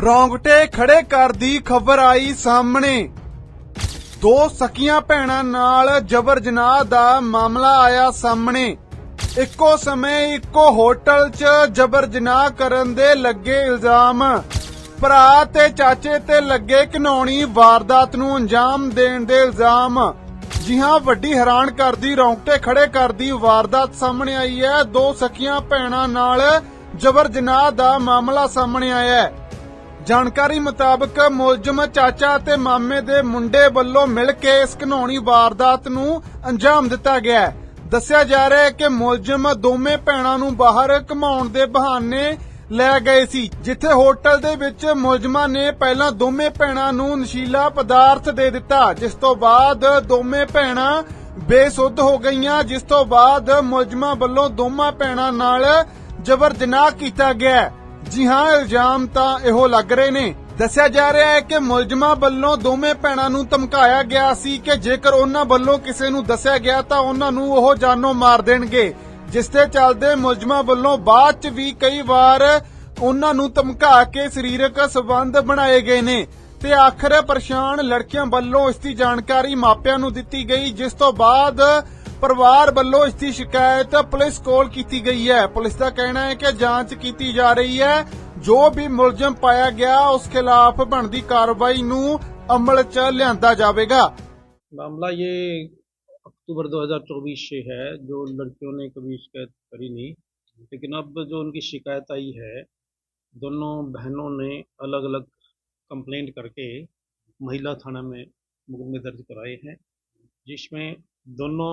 ਰੌਂਗਟੇ ਖੜੇ ਕਰਦੀ ਖਬਰ ਆਈ ਸਾਹਮਣੇ। ਦੋ ਸਕੀਆਂ ਭੈਣਾਂ ਨਾਲ ਜਬਰ ਜਨਾਹ ਦਾ ਮਾਮਲਾ ਆਇਆ ਸਾਹਮਣੇ। ਇੱਕੋ ਸਮੇਂ ਇੱਕੋ ਹੋਟਲ 'ਚ ਜਬਰ ਜਨਾਹ ਕਰਨ ਦੇ ਲੱਗੇ ਇਲਜ਼ਾਮ। ਭਰਾ ਤੇ ਚਾਚੇ ਤੇ ਲੱਗੇ ਘਿਨੌਣੀ ਵਾਰਦਾਤ ਨੂੰ ਅੰਜਾਮ ਦੇਣ ਦੇ ਇਲਜ਼ਾਮ। ਜੀ ਹਾਂ ਵੱਡੀ ਹੈਰਾਨ ਕਰਦੀ ਰੌਂਗਟੇ ਖੜੇ ਕਰਦੀ ਵਾਰਦਾਤ ਸਾਹਮਣੇ ਆਈ ਹੈ। ਦੋ ਸਕੀਆਂ ਭੈਣਾਂ ਨਾਲ ਜਬਰ ਜਨਾਹ ਦਾ ਮਾਮਲਾ ਸਾਹਮਣੇ ਆਇਆ ਹੈ। ਜਾਣਕਾਰੀ ਮੁਤਾਬਕ ਮੁਲਜ਼ਮ ਚਾਚਾ ਤੇ ਮਾਮੇ ਦੇ ਮੁੰਡੇ ਵੱਲੋਂ ਮਿਲ ਕੇ ਇਸ ਘਿਨੌਣੀ ਵਾਰਦਾਤ ਨੂੰ ਅੰਜਾਮ ਦਿੱਤਾ ਗਿਆ ਦੱਸਿਆ ਜਾ ਰਿਹਾ ਹੈ ਕਿ ਮੁਲਜ਼ਮ ਦੋਵੇਂ ਭੈਣਾਂ ਨੂੰ ਬਾਹਰ ਘਮਾਉਣ ਦੇ ਬਹਾਨੇ ਲੈ ਗਏ ਸੀ, ਜਿੱਥੇ ਹੋਟਲ ਦੇ ਵਿੱਚ ਮੁਲਜ਼ਮਾਂ ਨੇ ਪਹਿਲਾਂ ਦੋਵੇਂ ਭੈਣਾਂ ਨੂੰ ਨਸ਼ੀਲਾ ਪਦਾਰਥ ਦੇ ਦਿੱਤਾ, ਜਿਸ ਤੋਂ ਬਾਅਦ ਦੋਵੇਂ ਭੈਣਾਂ ਬੇਸੁੱਧ ਹੋ ਗਈਆਂ, ਜਿਸ ਤੋਂ ਬਾਅਦ ਮੁਲਜ਼ਮਾਂ ਵੱਲੋਂ ਦੋਵਾਂ ਭੈਣਾਂ ਨਾਲ ਜਬਰ ਜਨਾਹ ਕੀਤਾ ਗਿਆ ਜੀ ਹਾਂ, ਇਲਜ਼ਾਮ ਤਾਂ ਇਹੋ ਲੱਗ ਰਹੇ ਨੇ। ਦੱਸਿਆ ਜਾ ਰਿਹਾ ਹੈ ਕਿ ਮੁਲਜ਼ਮਾਂ ਵੱਲੋਂ ਦੋਵੇਂ ਭੈਣਾਂ ਨੂੰ ਧਮਕਾਇਆ ਗਿਆ ਸੀ ਕਿ ਜੇਕਰ ਉਹਨਾਂ ਵੱਲੋਂ ਕਿਸੇ ਨੂੰ ਦੱਸਿਆ ਗਿਆ ਤਾਂ ਉਹਨਾਂ ਨੂੰ ਉਹ ਜਾਨੋਂ ਮਾਰ ਦੇਣਗੇ। ਜਿਸ ਦੇ ਚੱਲਦੇ ਮੁਲਜ਼ਮਾਂ ਵੱਲੋਂ ਬਾਅਦ ਚ ਵੀ ਕਈ ਵਾਰ ਉਹਨਾਂ ਨੂੰ ਧਮਕਾ ਕੇ ਸਰੀਰਕ ਸਬੰਧ ਬਣਾਏ ਗਏ ਨੇ ਤੇ ਆਖਰ ਪਰੇਸ਼ਾਨ ਲੜਕੀਆਂ ਵੱਲੋਂ ਇਸ ਦੀ ਜਾਣਕਾਰੀ ਮਾਪਿਆਂ ਨੂੰ ਦਿੱਤੀ ਗਈ, ਜਿਸ ਤੋਂ ਬਾਅਦ ਪਰਿਵਾਰ ਵੱਲੋਂ ਇਸ ਦੀ ਸ਼ਿਕਾਇਤ ਪੁਲਿਸ ਕੋਲ ਕੀਤੀ ਗਈ ਹੈ ਪੁਲਿਸ ਦਾ ਕਹਿਣਾ ਹੈ ਕਿ ਜਾਂਚ ਕੀਤੀ ਜਾ ਰਹੀ ਹੈ ਜੋ ਵੀ ਮੁਲਜ਼ਮ ਪਾਇਆ ਗਿਆ ਉਸ ਖਿਲਾਫ ਬਣਦੀ ਕਾਰਵਾਈ ਨੂੰ ਅਮਲ 'ਚ ਲਿਆਂਦਾ ਜਾਵੇਗਾ मामला ये अक्टूबर 2024 से है जो लड़कियों ने कभी शिकायत करी नहीं लेकिन अब जो उनकी शिकायत आई है दोनों बहनों ने अलग अलग कंप्लेंट करके महिला थाना में मुकदमे दर्ज कराए हैं जिसमें दोनों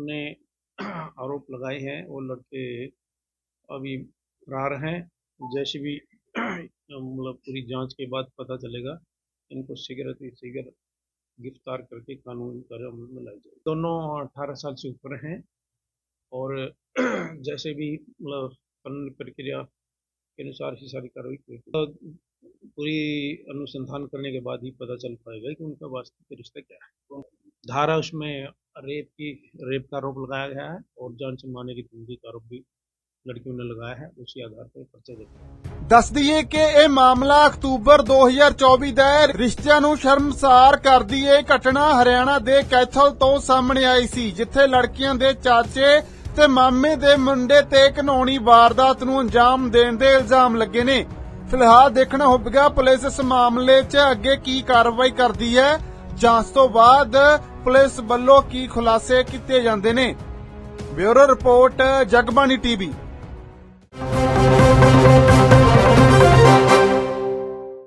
ने आरोप लगाए हैं वो लड़के अभी फरार हैं। जैसे भी मतलब पूरी जाँच के बाद पता चलेगा इनको शीघ्र अति शीघ्र गिरफ़्तार करके कानूनी कार्रवाई में लाई जाए। दोनों अठारह साल से ऊपर हैं और जैसे भी मतलब कानूनी प्रक्रिया के अनुसार ही सारी कार्रवाई तो पूरी अनुसंधान करने के बाद ही पता चल पाएगा कि उनका वास्तविक रिश्ता क्या है। तो धारा उसमें रेप की रेप का आरोप लगाया गया है और जान से मारने की धमकी का आरोप भी लड़कियों ने लगाया है उसी आधार पर पर्चा देते ਦੱਸ ਦਈਏ ਕਿ ਇਹ ਮਾਮਲਾ ਅਕਤੂਬਰ 2024 ਦਾ ਹੈ ਰਿਸ਼ਤਿਆਂ ਨੂੰ ਸ਼ਰਮਸਾਰ ਕਰਦੀ ਇਹ ਘਟਨਾ ਹਰਿਆਣਾ ਦੇ ਕੈਥਲ ਤੋਂ ਸਾਹਮਣੇ ਆਈ ਸੀ ਜਿੱਥੇ ਲੜਕੀਆਂ ਦੇ ਚਾਚੇ ਤੇ ਮਾਮੇ ਦੇ ਮੁੰਡੇ ਤੇ ਘਨੌਣੀ ਵਾਰਦਾਤ ਨੂੰ ਅੰਜਾਮ ਦੇਣ ਦੇ ਇਲਜ਼ਾਮ ਲੱਗੇ ਨੇ ਫਿਲਹਾਲ ਦੇਖਣਾ ਹੋਵੇਗਾ ਪੁਲਿਸ ਇਸ ਮਾਮਲੇ 'ਚ ਅੱਗੇ ਕੀ ਕਾਰਵਾਈ ਕਰਦੀ ਹੈ ਜਾਂਚ ਤੋਂ ਬਾਅਦ ਪੁਲਿਸ ਵੱਲੋਂ ਕੀ ਖੁਲਾਸੇ ਕੀਤੇ ਜਾਂਦੇ ਨੇ? Bureau report Jagbani TV.